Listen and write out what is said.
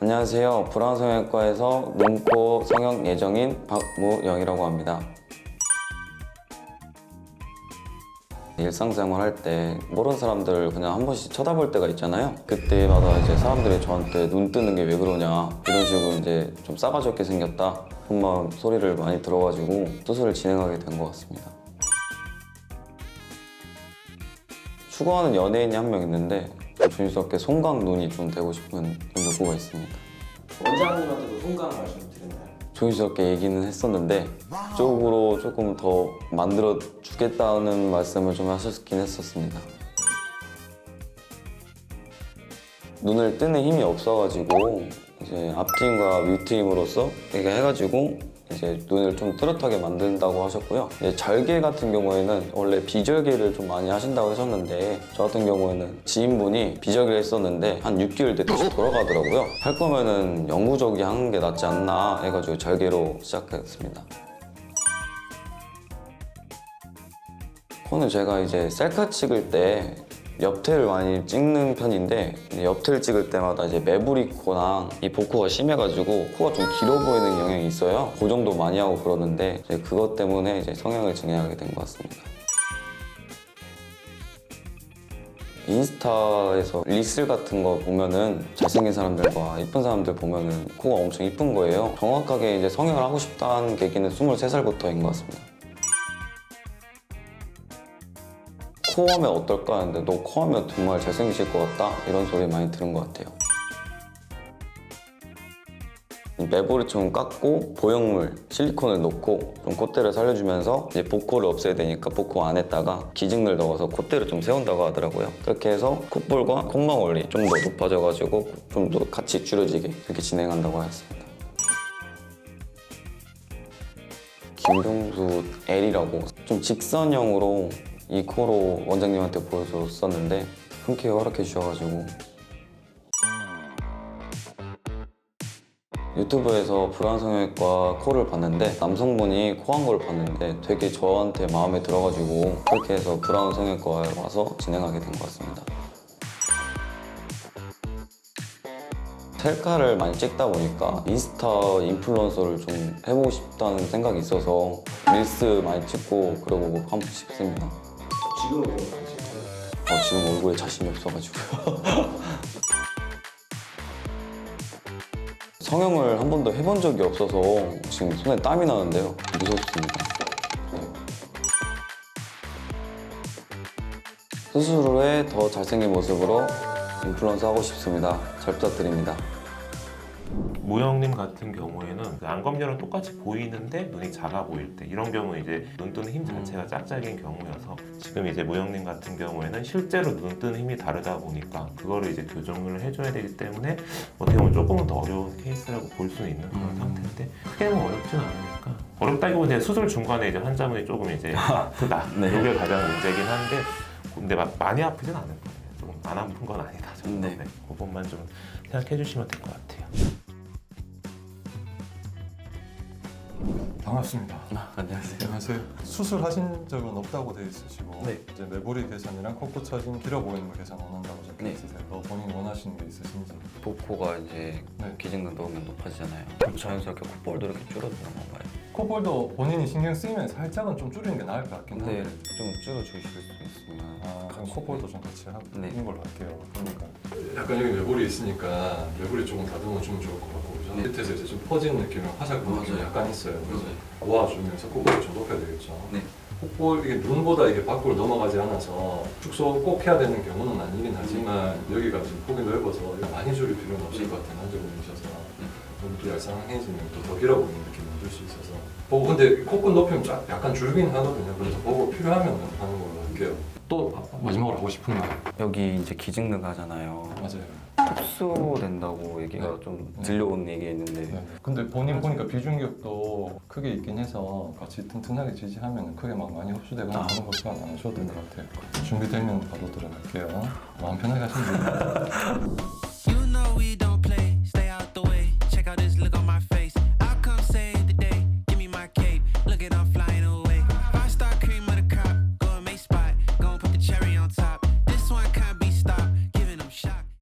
안녕하세요. 불안성형외과에서 눈코 성형 예정인 박무영이라고 합니다. 일상생활 할 때 모르는 사람들 그냥 한 번씩 쳐다볼 때가 있잖아요. 그때마다 이제 사람들이 저한테 눈 뜨는 게 왜 그러냐 이런 식으로 이제 좀 싸가지 없게 생겼다 그런 소리를 많이 들어가지고 수술을 진행하게 된 것 같습니다. 추구하는 연예인이 한 명 있는데 조심스럽게 송강 눈이 좀 되고 싶은 그런 욕구가 있습니다. 원장님한테도 송강 말씀 드렸나요? 조심스럽게 얘기는 했었는데 쪽으로 조금 더 만들어 주겠다는 말씀을 좀 하셨긴 했었습니다. 눈을 뜨는 힘이 없어가지고 이제 앞트임과 윗트임으로써 이렇게 해가지고 이제 눈을 좀 뚜렷하게 만든다고 하셨고요. 절개 같은 경우에는 원래 비절개를 좀 많이 하신다고 하셨는데 저 같은 경우에는 지인분이 비절개를 했었는데 한 6개월 돼 다시 돌아가더라고요. 할 거면은 영구적이 하는 게 낫지 않나 해가지고 절개로 시작했습니다. 코는 제가 이제 셀카 찍을 때 옆태를 많이 찍는 편인데 옆태를 찍을 때마다 이제 매부리 코랑 이 복코가 심해가지고 코가 좀 길어 보이는 경향이 있어요. 고정도 많이 하고 그러는데 그것 때문에 이제 성형을 진행하게 된 것 같습니다. 인스타에서 리슬 같은 거 보면은 잘생긴 사람들과 이쁜 사람들 보면은 코가 엄청 이쁜 거예요. 정확하게 이제 성형을 하고 싶다는 계기는 23살부터인 것 같습니다. 코하면 어떨까 했는데 너 코하면 정말 잘생기실 것 같다 이런 소리 많이 들은 것 같아요. 이 매부리 좀 깎고 보형물 실리콘을 넣고 좀 콧대를 살려주면서 이제 복코를 없애야 되니까 복코 안에다가 기증을 넣어서 콧대를 좀 세운다고 하더라고요. 그렇게 해서 콧볼과 콧망울이 좀더 높아져가지고 좀 더 같이 줄여지게 이렇게 진행한다고 하였습니다. 김동수 L이라고 좀 직선형으로 이 코로 원장님한테 보여줬었는데 흔쾌히 허락해 주셔가지고 유튜브에서 불안성형외과 코를 봤는데 남성분이 코 한 걸 봤는데 되게 저한테 마음에 들어가지고 그렇게 해서 불안성형외과에 와서 진행하게 된 것 같습니다. 셀카를 많이 찍다 보니까 인스타 인플루언서를 좀 해보고 싶다는 생각이 있어서 릴스 많이 찍고 그러고 하고 싶습니다. 아니실까요? 어, 지금 얼굴에 자신이 없어가지고요. 성형을 한 번도 해본 적이 없어서 지금 손에 땀이 나는데요. 무섭습니다. 수술 후에 더 잘생긴 모습으로 인플루언서 하고 싶습니다. 잘 부탁드립니다. 모형님 같은 경우에는 그 안검열은 똑같이 보이는데 눈이 작아 보일 때 이런 경우 이제 눈 뜨는 힘 자체가 짝짝인 경우여서 지금 이제 모형님 같은 경우에는 실제로 눈 뜨는 힘이 다르다 보니까 그거를 이제 교정을 해줘야 되기 때문에 어떻게 보면 조금은 더 어려운 케이스라고 볼 수는 있는 그런 음. 상태인데 크게는 어렵진 않으니까 어렵다기보다 이제 수술 중간에 이제 환자분이 조금 이제 아프다 네. 이게 가장 문제긴 한데 근데 막 많이 아프진 않을 거예요 조금 안 아픈 건 아니다 정도 네. 네. 그것만 좀 생각해 주시면 될 것 같아요. 반갑습니다. 안녕하세요. 안녕하세요. 수술하신 적은 없다고 되어 있으시고 네. 이제 매부리 개선이랑 코 붙여진 길어 보이는 거 개선 원한다고 적혀 네. 있으세요. 더 본인 원하시는 게 있으신지. 복코가 이제 네. 기증을 넣으면 높아지잖아요. 자연스럽게 콧볼도 이렇게 줄어드는 건가요? 콧볼도 본인이 신경 쓰이면 살짝은 좀 줄이는 게 나을 것 같긴 근데 한데. 좀 줄여주실 수 있으면 아, 그럼 콧볼도 좀 같이 하고 네. 있는 걸로 할게요. 그러니까 약간 여기 매부리 있으니까 매부리 조금 다듬어 주면 좋을 것 같고 그죠? 네. 밑에서 이제 좀 퍼지는 느낌이랑 화작 느낌이 맞아요. 약간 있어요. 그래서 모아주면서 콧볼을 좀 높여야 되겠죠. 네. 콧볼 이게 눈보다 이게 밖으로 넘어가지 않아서 축소 꼭 해야 되는 경우는 아니긴 하지만 여기가 좀 폭이 넓어서 많이 줄일 필요는 없을 것 같아요 환자분이셔서 눈도 얄쌍해지면 또더 길어 보이는 느낌을 줄수 있어서 보고 근데 코끝 높이면 쫙 약간 줄긴 하거든요 그래서 보고 필요하면 하는 걸로 할게요 또 마지막으로 하고 싶은 말 여기 이제 기증능 하잖아요. 맞아요 흡수된다고 얘기가 네. 좀 네. 들려오는 얘기가 있는데 네. 근데 본인 보니까 비중격도 크게 있긴 해서 같이 튼튼하게 지지하면 크게 막 많이 흡수되거나 아. 그런 것도 안 하셔도 될 것 같아요 준비되면 바로 들어갈게요 마음 편하게 하시면 됩니다